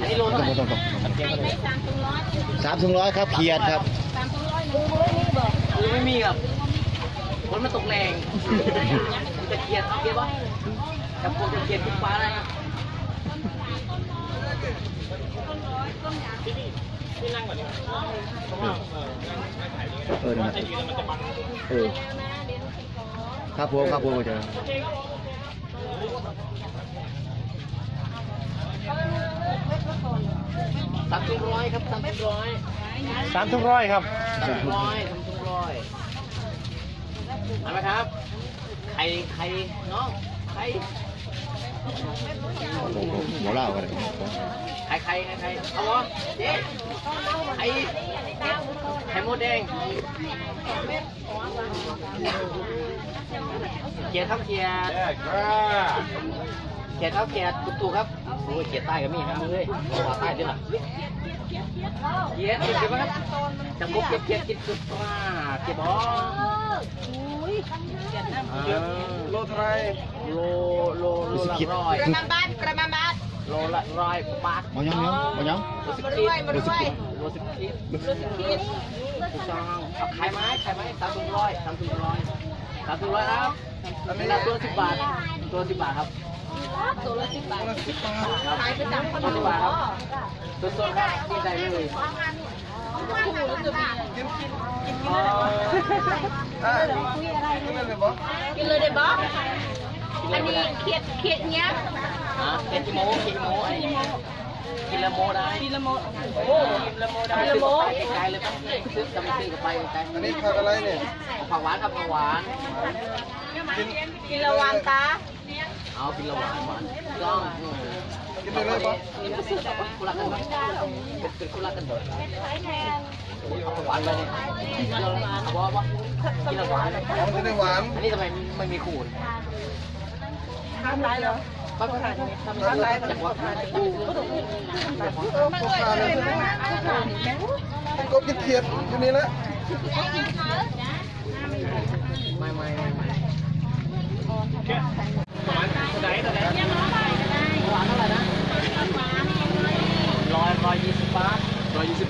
อันนี้โลเท่าไหร่ตรงๆไม่ไม่สามถึงร้อยๆสามถึงร้อยครับเขียดครับสามถึงร้อยหนึ่งร้อยนี่บอกคือไม่มีครับฝนมันตกแรงจะเกลียดเกลียดวะจะปวดจะเกลียดทุกฟ้าเลยนะเออนะเออครับผมครับผมอาจารย์ สามถึงร้อย ครับสามถึงร้อยสามทุ่มร้อยครับสามถึงร้อยสามถึงร้อยเอาไหมครับใครใครน้องใครหมอเล่ากันเลยใครใครใครใครเอาวะเจ๊ไข่ไข่มดแดงเกียร์ครับเกียร์ เกียร์ครับเกียร์ถูกๆครับโอ้ยเกียร์ใต้ก็มีครับเฮ้ยว่าใต้ด้วยล่ะเกียร์ถูกไหมครับจังบุกเกียร์เกียร์กินสุดว่าเกียร์บอโลเท่าไรโลโลโลละร้อยประมาณบาทประมาณบาทโลละร้อยบาทมอยังยังหมอยังสิบมาขีด้วยดมาด้วยโลสิบขีดรู้สึกคิดถูกต้องขายไหมขายไหมสามถุงร้อยสามถุงร้อยสามถุงร้อยครับอันนี้ตัวสิบบาทตัวสิบบาทครับ ตัวละสิบบาทขายประจำคนตัวละดูสิบบาทครับตัวสดครับที่ใดเลยถูกแล้วจะมีอ๋อกินเลยเด้บอสอันนี้เขียดเขียดเนี้ยฮะเอ็นกิโมกิโมอันนี้กินละโมได้กินละโมโอ้กินละโมได้กินละโมไกลๆเลยครับซื้อกำลังซื้อกับไปไกลๆอันนี้ผักอะไรเนี่ยผักหวานครับผักหวานกินระวังตา เอากินละหวานหวานต้องกินได้เลยปะเป็นคุรักกันไหมเป็นเป็นคุรักกันเลยเอาผักหวานไปเนี่ยเอาบอกว่ากินละหวานอ๋อกินได้หวานอันนี้ทำไมไม่มีขูดทำไรเหรอปักทานทำอะไรจากว่าทานพวกข้าเลยกบกินเขียดอยู่นี่แหละไม่ไม่ไม่ไม่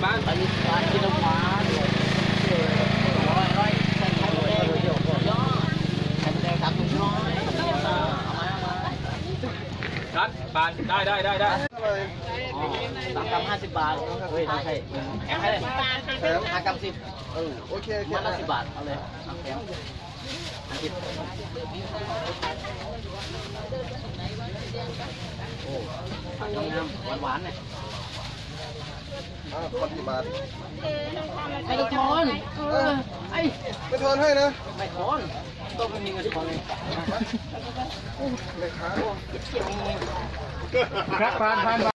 ร้อยยี่สิบบาทร้อยยี่สิบบาทกินละหวานร้อยร้อยใส่ไข่แดงเดี๋ยวยอดไข่แดงสามถุงร้อยเอามาเอามา รัดบาทได้ได้ได้ได้ อะไร อ๋อสามกรัมห้าสิบบาท เฮ้ยไม่ใช่แถมให้เลย แถม ห้ากรัมสิบเออ โอเคโอเค มัดละสิบบาท เอาเลยเอาแถมห้าสิบโอ้ผักงามๆหวานๆเนี่ย อ่าคนกี่บาทไม่ต้องทอนเออไอ้ไม่ทอนให้นะไม่ทอนต้องไม่มีเงินทอนเลยเลยค้าครับผ่านผ่าน